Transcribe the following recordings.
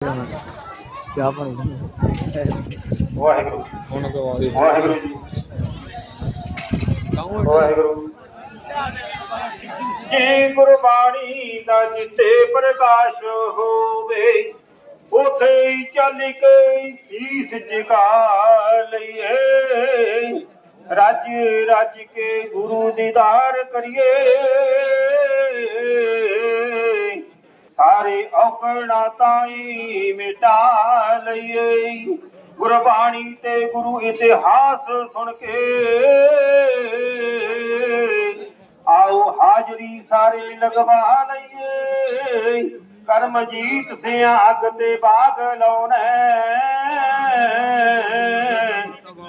ਕਿਆ ਬਣੀ ਵਾਹਿਗੁਰੂ ਹੁਣ ਤੋਂ ਆ ਗਈ ਵਾਹਿਗੁਰੂ ਜੀ ਵਾਹਿਗੁਰੂ ਜੀ ਗੁਰਬਾਣੀ ਦਾ ਜਿੱਤੇ ਪ੍ਰਕਾਸ਼ ਹੋਵੇ ਉਥੇ ਹੀ ਚੱਲ ਕੇ ਸੀਸ ਝੁਕਾ ਲਈਏ ਰੱਜ ਰੱਜ ਕੇ ਗੁਰੂ ਦੀਦਾਰ ਕਰੀਏ ਸਾਰੇ ਔਕੜਾਂ ਤਾਈ ਮਿਟਾ ਲਈਏ। ਗੁਰਬਾਣੀ ਤੇ ਗੁਰੂ ਇਤਿਹਾਸ ਸੁਣ ਕੇ ਆਓ ਹਾਜ਼ਰੀ ਸਾਰੇ ਲਗਵਾ ਲਈਏ। ਕਰਮਜੀਤ ਸਿਆ ਅੱਗ ਤੇ ਬਾਗ ਲਾਉਣਾ।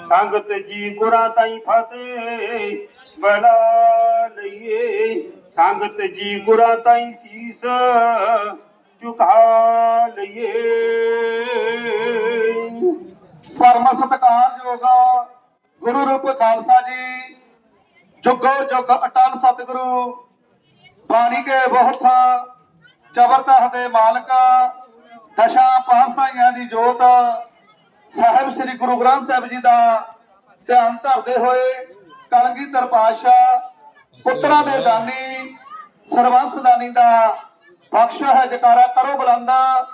ਸੰਗਤ ਜੀ ਗੁਰਾਂ ਤਾਈ ਫਤਿਹ ਬਲਾ ਲਈਏ। ਸੰਗਤ ਜੀ ਗੁਰਾਂ ਤਾਈ ਝੁਕਾ ਲਈਏ। ਪਰਮ ਸਤਿਕਾਰਯੋਗ ਗੁਰੂ ਰੂਪ ਖਾਲਸਾ ਜੀ, ਜੁਗੋ ਜੁਗ ਅਟਲ ਸਤਿਗੁਰੂ, ਬਾਣੀ ਕੇ ਬਹੁਤ ਚਬਰਤਹ ਦੇ ਮਾਲਕ, ਦਸ਼ਾ ਪਾਤਸ਼ਾਹੀਆਂ ਦੀ ਜੋਤ, ਸਾਹਿਬ ਸ੍ਰੀ ਗੁਰੂ ਗ੍ਰੰਥ ਸਾਹਿਬ ਜੀ ਦਾ ਧਿਆਨ ਧਰਦੇ ਹੋਏ ਕਲਗੀਧਰ ਪਾਤਸ਼ਾਹ, ਪੁੱਤਰਾਂ ਦੇ ਦਾਨੀ ਸਰਬੰਸ ਦਾਨੀ ਦਾ ਬਖਸ਼ ਹੈ, ਜਕਾਰਾ ਕਰੋ ਬੁਲੰਦਾ।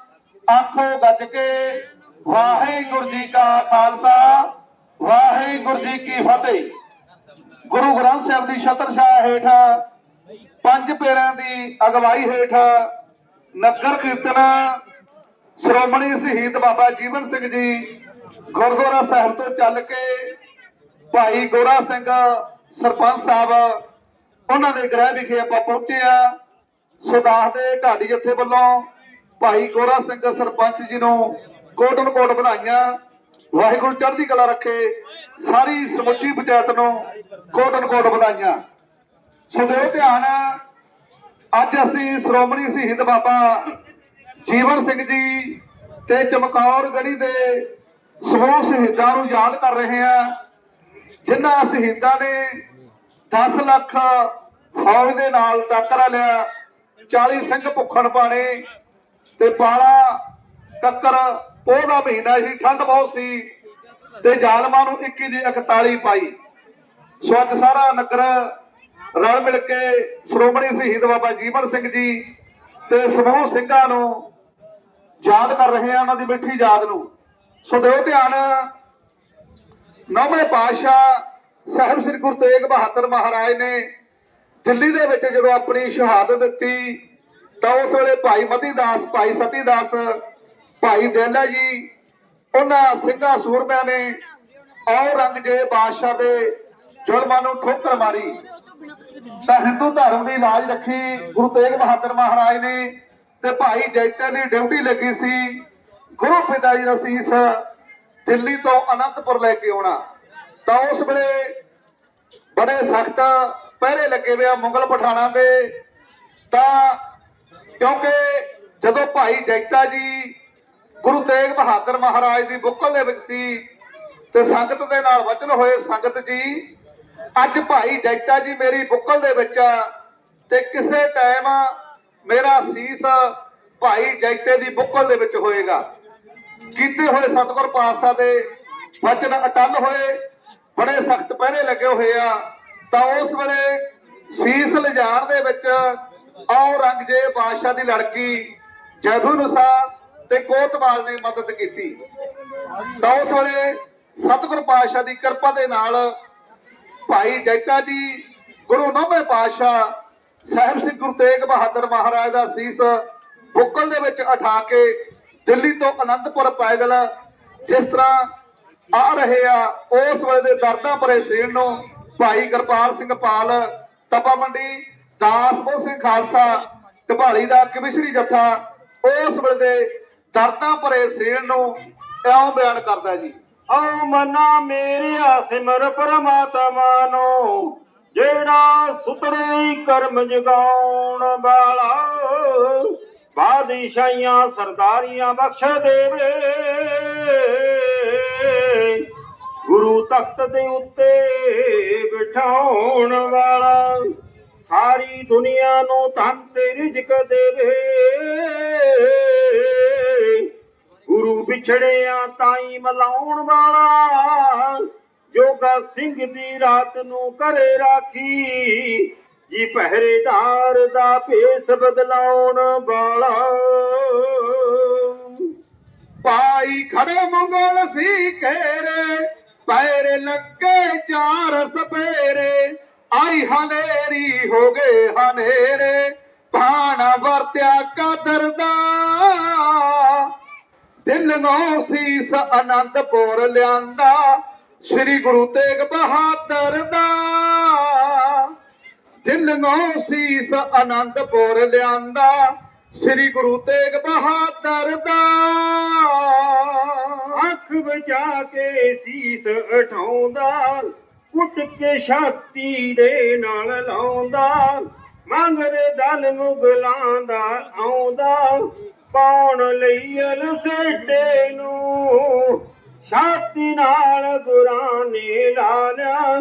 ਆਖੋ ਗੱਜ ਕੇ, ਵਾਹਿਗੁਰੂ ਜੀ ਕਾ ਖਾਲਸਾ, ਵਾਹਿਗੁਰੂ ਜੀ ਕੀ ਫਤਿਹ। ਗੁਰੂ ਗ੍ਰੰਥ ਸਾਹਿਬ ਦੀ ਛਤਰਛਾਇਆ ਹੇਠ, ਪੰਜ ਪੇਰਾਂ ਦੀ ਅਗਵਾਈ ਹੇਠ ਨਗਰ ਕੀਰਤਨ, ਸ਼੍ਰੋਮਣੀ ਸ਼ਹੀਦ ਬਾਬਾ ਜੀਵਨ ਸਿੰਘ ਜੀ ਗੁਰਦੁਆਰਾ ਸਾਹਿਬ ਤੋਂ ਚੱਲ ਕੇ ਭਾਈ ਗੋਰਾ ਸਿੰਘ, ਸਰਪੰਚ ਸਾਹਿਬ ਉਹਨਾਂ ਦੇ ਗ੍ਰਹਿ ਵਿਖੇ ਆਪਾਂ ਪਹੁੰਚੇ ਆ ਸੁਦਾਸ ਦੇ ਢਾਡੀ ਜਥੇ ਵੱਲੋਂ ਭਾਈ ਗੋਰਾ ਸਿੰਘ ਸਰਪੰਚ ਜੀ ਨੂੰ ਕੋਟਨ ਕੋਟ ਵਧਾਈਆਂ ਵਾਹਿਗੁਰੂ ਚੜ੍ਹਦੀ ਕਲਾ ਰੱਖੇ। ਸਾਰੀ ਸਮੁੱਚੀ ਪੰਚਾਇਤ ਨੂੰ ਕੋਟਨ ਕੋਟ ਵਧਾਈਆਂ ਸੋ ਦਿਓ ਧਿਆਨ ਅੱਜ ਅਸੀਂ ਸ਼੍ਰੋਮਣੀ ਸ਼ਹੀਦ ਬਾਬਾ ਜੀਵਨ ਸਿੰਘ ਜੀ ਤੇ ਚਮਕੌਰ ਗੜੀ ਦੇ ਸਮੂਹ ਸ਼ਹੀਦਾਂ ਨੂੰ ਯਾਦ ਕਰ ਰਹੇ ਹਾਂ। ਜਿਨ੍ਹਾਂ ਸ਼ਹੀਦਾਂ ਨੇ 10 ਲੱਖ ਫੌਜ ਦੇ ਨਾਲ ਟੱਕਰਾ ਲਿਆ। 40 ਸਿੰਘ ਭੁੱਖਣ ਪਾਣੇ ਤੇ ਪਾਲਾ ਟੱਕਰ ਉਹ ਦਾ ਮਹੀਨਾ ਸੀ ਠੰਡ ਬਹੁਤ ਸੀ ਤੇ ਜ਼ਾਲਮਾਂ ਨੂੰ 21 ਦੀ 41 ਪਾਈ। ਸੋ ਅੱਜ ਸਾਰਾ ਨਗਰ ਰਲ ਮਿਲ ਕੇ ਸ਼੍ਰੋਮਣੀ ਸ਼ਹੀਦ ਬਾਬਾ ਜੀਵਨ ਸਿੰਘ ਜੀ ਤੇ ਸਮੂਹ ਸਿੰਘਾਂ ਨੂੰ ਯਾਦ ਕਰ ਰਹੇ ਆ ਉਹਨਾਂ ਦੀ ਮਿੱਠੀ ਯਾਦ ਨੂੰ। ਸੋ ਦਿਓ ਧਿਆਨ, ਨੌਵੇਂ ਪਾਤਸ਼ਾਹ ਸਾਹਿਬ ਸ੍ਰੀ ਗੁਰੂ ਤੇਗ ਬਹਾਦਰ ਮਹਾਰਾਜ ਨੇ ਦਿੱਲੀ ਦੇ ਵਿੱਚ ਜਦੋਂ ਆਪਣੀ ਸ਼ਹਾਦਤ ਦਿੱਤੀ, ਤਾਂ ਉਸ ਵੇਲੇ ਭਾਈ ਮਤੀ ਦਾਸ, ਭਾਈ ਸਤੀ ਦਾਸ, ਭਾਈ ਦੇਲਾ ਜੀ, ਉਹਨਾਂ ਸਿੰਘਾਂ ਸੂਰਮਿਆਂ ਨੇ ਔਰੰਗਜ਼ੇਬ ਬਾਦਸ਼ਾਹ ਦੇ ਜ਼ੁਲਮਾਂ ਨੂੰ ਠੋਕਰ ਮਾਰੀ। ਤਾਂ ਹਿੰਦੂ ਧਰਮ ਦੀ ਲਾਜ ਰੱਖੀ ਗੁਰੂ ਤੇਗ ਬਹਾਦਰ ਮਹਾਰਾਜ ਨੇ ਤੇ ਭਾਈ ਜੈਤੇ ਦੀ ਡਿਊਟੀ ਲੱਗੀ ਸੀ ਗੁਰੂ ਪਿਤਾ ਜੀ ਦਾ ਸੀਸ ਦਿੱਲੀ ਤੋਂ ਅਨੰਦਪੁਰ ਲੈ ਕੇ ਆਉਣਾ। ਤਾਂ ਉਸ ਵੇਲੇ ਬੜੇ ਸਖਤ ਪਹਿਰੇ ਲੱਗੇ ਹੋਏ ਆ ਮੁਗਲ ਪਠਾਣਾ ਦੇ। ਤਾਂ ਕਿਉਂਕਿ ਜਦੋਂ ਭਾਈ ਜੈਤਾ ਜੀ ਗੁਰੂ ਤੇਗ ਬਹਾਦਰ ਮਹਾਰਾਜ ਦੀ ਬੁੱਕਲ ਦੇ ਵਿੱਚ ਸੀ ਤੇ ਸੰਗਤ ਦੇ ਨਾਲ ਵਚਨ ਹੋਏ, ਸੰਗਤ ਜੀ, ਅੱਜ ਭਾਈ ਜੈਤਾ ਜੀ ਮੇਰੀ ਬੁੱਕਲ ਦੇ ਵਿੱਚ ਆ ਤੇ ਕਿਸੇ ਟਾਈਮ ਮੇਰਾ ਸੀਸ ਭਾਈ ਜੈਤੇ ਦੀ ਬੁੱਕਲ ਦੇ ਵਿੱਚ ਹੋਏਗਾ। ਕੀਤੇ ਹੋਏ ਸਤਿਗੁਰ ਪਾਤਸ਼ਾਹ ਦੇ ਵਚਨ ਅਟਲ ਹੋਏ, ਬੜੇ ਸਖਤ ਪਹਿਰੇ ਲੱਗੇ ਹੋਏ ਆ। ਤਾਂ ਉਸ ਵੇਲੇ ਸੀਸ ਲਿਜਾਣ ਦੇ ਵਿੱਚ ਔਰੰਗਜ਼ੇਬ ਬਾਦਸ਼ਾਹ ਦੀ ਲੜਕੀ ਜੈਬੁਨਸਾ ਤੇ ਕੋਤਵਾਲ ਨੇ ਮਦਦ ਕੀਤੀ। ਤਾਂ ਉਸ ਵੇਲੇ ਸਤਿਗੁਰ ਪਾਤਸ਼ਾਹ ਦੀ ਕਿਰਪਾ ਦੇ ਨਾਲ ਭਾਈ ਜੈਤਾ ਜੀ, ਗੁਰੂ ਨੌਵੇਂ ਪਾਤਸ਼ਾਹ, ਸਾਹਿਬ ਸ੍ਰੀ ਗੁਰੂ ਤੇਗ ਬਹਾਦਰ ਮਹਾਰਾਜ ਦਾ ਸੀਸ ਬੁੱਕਲ ਦੇ ਵਿੱਚ ਉਠਾ ਕੇ ਦਿੱਲੀ ਤੋਂ ਅਨੰਦਪੁਰ ਪੈਦਲ ਜਿਸ ਤਰ੍ਹਾਂ ਆ ਰਹੇ ਆ, ਉਸ ਵੇਲੇ ਦੇ ਦਰਦਾਂ ਭਰੇ ਸਰੀਰ ਨੂੰ ਭਾਈ ਕਿਰਪਾਲ ਸਿੰਘ ਪਾਲ, ਤਪਾ ਮੰਡੀ, ਦਾਸ ਸਿੰਘ ਖਾਲਸਾ ਢਬਾਲੀ ਦਾ ਕਮਿਸ਼ਰੀ ਜੱਥਾ, ਉਸ ਵੇਲੇ ਦਰਦਾਂ ਭਰੇ ਸਰੀਰ ਨੂੰ ਇਉਂ ਬਿਆਨ ਕਰਦਾ ਜੀ। ਆਓ ਮਨਾ ਮੇਰਿਆ ਸਿਮਰ ਪਰਮਾਤਮਾ ਨੂੰ, ਜਿਹੜਾ ਸੁਤਰੇ ਕਰਮ ਜਗਾਉਣ ਵਾਲਾ। ਬਾਦਸ਼ਾਹੀਆਂ, ਸਰਦਾਰੀਆਂ ਬਖਸ਼ ਦੇਵੇ। ਗੁਰੂ ਤਖਤ ਦੇ ਉੱਤੇ ਬਿਠਾਉਣ ਵਾਲਾ ਸਾਰੀ ਦੁਨੀਆ ਨੂੰ ਧਨ ਤੇ ਰਿਜ਼ਕ ਦੇਵੇ। ਵਿਛੜਿਆ ਤਾਈ ਮਲਾਉਣ ਵਾਲਾ ਜੋਗਾ ਸਿੰਘ ਦੀ ਰਾਤ ਨੂੰ ਕਰੇ ਰਾਖੀ। ਜੀ ਪਹਿਰੇਦਾਰ ਦਾ ਭੇਸ ਬਦਲਾਉਣ ਵਾਲਾ ਪਾਈ ਖੜੇ ਮੰਗਲ ਸੀ ਘੇਰੇ। ਪੈਰ ਲੱਗੇ ਚਾਰ ਸਪੇਰੇ, ਆਈ ਹਨੇਰੀ ਹੋ ਗਏ ਹਨੇਰੇ, ਭਾਣਾ ਵਰਤਿਆ ਕਦਰ ਦਾ। ਦਿਲ ਨੂੰ ਸੀਸ ਅਨੰਦਪੁਰ ਲਿਆਂਦਾ, ਸ੍ਰੀ ਗੁਰੂ ਤੇਗ ਬਹਾਦਰ ਦਾ। ਦਿਲ ਨੂੰ ਸੀਸ ਅਨੰਦਪੁਰ ਲਿਆਂਦਾ, ਸ੍ਰੀ ਗੁਰੂ ਤੇਗ ਬਹਾਦਰ ਦਾ। ਅੱਖ ਬਚਾ ਕੇ ਸੀਸ ਉਠਾਉਂਦਾ, ਕੁੱਟ ਕੇ ਛਾਤੀ ਦੇ ਨਾਲ ਲਾਉਂਦਾ ਮੰਗਦੇ ਦਲ ਮੁਗਲਾਂ ਦਾ ਆਉਂਦਾ, ਪਾਉਣ ਲਈ ਅਲਸੇਟੇ ਨੂੰ। ਛਾਤੀ ਨਾਲ ਗੁਰਾਂ ਨੇ ਲਾ ਲਿਆ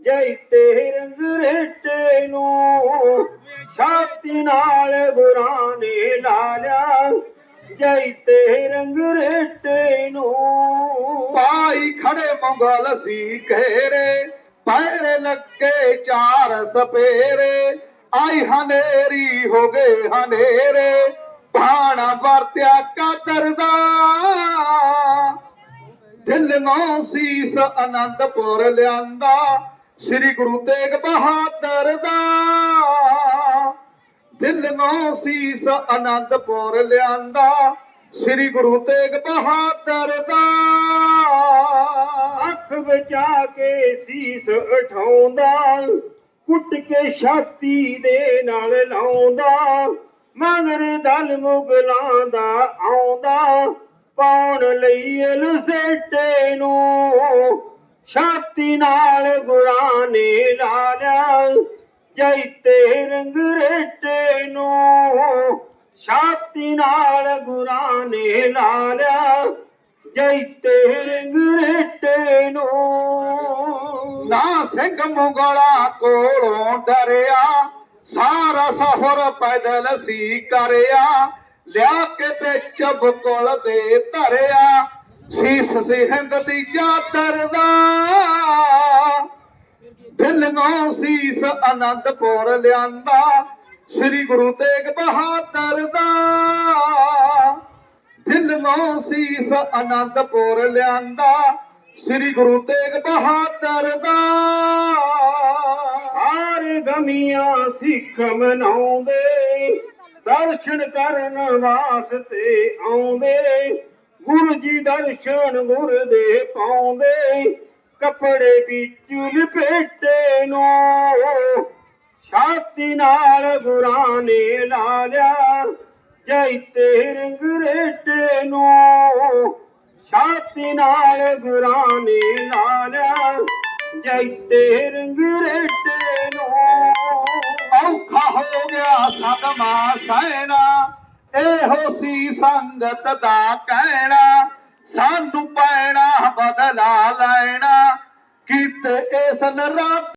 ਜੈ ਤੇ ਰੰਗ ਰੇਟੇ ਨੂੰ। ਛਾਤੀ ਨਾਲ ਗੁਰਾਂ ਨੇ ਲਾ ਲਿਆ ਜੈ ਰੰਗ ਰੇਟੇ ਨੂੰ। ਪਾਈ ਖੜੇ ਮੰਗਲ ਸੀ ਘੇਰੇ, ਪੈਰ ਲੱਗੇ ਚਾਰ ਸਪੇਰੇ। ਆਈ ਹਨੇਰੀ ਹੋ ਗਏ ਹਨੇਰੇ, ਭਾਣਾ ਵਰਤਿਆ ਕਦਰ ਦਾ। ਦਿਲ ਨੂੰ ਸੀਸ ਅਨੰਦਪੁਰ ਲਿਆਂਦਾ, ਸ੍ਰੀ ਗੁਰੂ ਤੇਗ ਬਹਾਦਰ ਦਾ। ਦਿਲ ਸੀਸ ਅਨੰਦਪੁਰ ਲਿਆਂਦਾ, ਸ੍ਰੀ ਗੁਰੂ ਤੇਗ ਬਹਾਦਰ ਦਾ। ਅੱਖ ਬਚਾ ਕੇ ਸੀਸ ਉਠਾਉਂਦਾ, ਕੁੱਟ ਕੇ ਛਾਤੀ ਦੇ ਨਾਲ ਲਾਉਂਦਾ, ਮਗਰ ਦਲ ਮੁਗਲਾਂ ਦਾ ਆਉਂਦਾ, ਪਾਉਣ ਲਈ ਅਲਸੇਟੇ ਨੂੰ ਛਾਤੀ ਨਾਲ ਗੁਰਾਂ ਨੇ ਲਾ ਲਿਆ। ਜੈ ਰੰਗ ਰੇਟੇ ਨੂੰ। ਛਾਤੀ ਨਾਲ ਗੁਰਾਂ ਨੇ ਲਾ ਲਿਆ। ਜੈ ਰੰਗ ਰੇਟੇ ਨੂੰ। ਨਾ ਸਿੰਘ ਮੁਗਲਾ ਕੋਲੋਂ ਡਰਿਆ। ਸਾਰਾ ਸਫ਼ਰ ਪੈਦਲ ਸੀ ਕਰਿਆ। ਲਿਆ ਕੇ ਵਿੱਚ ਬੁਕਲ ਦੇ ਧਰਿਆ। ਸੀਸ ਸੀ ਹਿੰਦ ਦੀ ਚਾਦਰ ਦਾ। ਦਿਲ ਨੂੰ ਸੀਸ ਅਨੰਦਪੁਰ ਲਿਆਂਦਾ, ਸ੍ਰੀ ਗੁਰੂ ਤੇਗ ਬਹਾਦਰ ਦਾ। ਦਿਲ ਨੂੰ ਸੀਸ ਅਨੰਦਪੁਰ ਲਿਆਂਦਾ, ਸ੍ਰੀ ਗੁਰੂ ਤੇਗ ਬਹਾਦਰ ਦਾ। ਹਾਰ ਗਮੀਆਂ ਸਿੱਖ ਮਨਾਉਂਦੇ, ਦਰਸ਼ਨ ਕਰਨ ਵਾਸਤੇ ਆਉਂਦੇ। ਗੁਰੂ ਜੀ ਦਰਸ਼ਨ ਗੁਰ ਦੇ ਪਾਉਂਦੇ ਕੱਪੜੇ ਵਿੱਚ ਲਪੇਟੇ ਨੂੰ। ਛਾਤੀ ਨਾਲ ਗੁਰਾਂ ਨੇ ਲਾ ਲਿਆ ਜੈ ਰੰਗ ਰੇਟੇ ਨੂੰ। ਛਾਤੀ ਨਾਲ ਗੁਰਾਂ ਨੇ ਲਾ ਲਿਆ ਜੈ ਤੇ ਰੰਗ ਰੇਟੇ ਨੂੰ। ਔਖਾ ਹੋ ਗਿਆ ਸਦਮਾ ਸਹਿਣਾ, ਇਹੋ ਸੀ ਸੰਗਤ ਦਾ ਕਹਿਣਾ। ਸਾਨੂੰ ਪੈਣਾ ਬਦਲਾ ਲੈਣਾ ਕੀਤੇ ਇਸ ਨਰਾਤੇ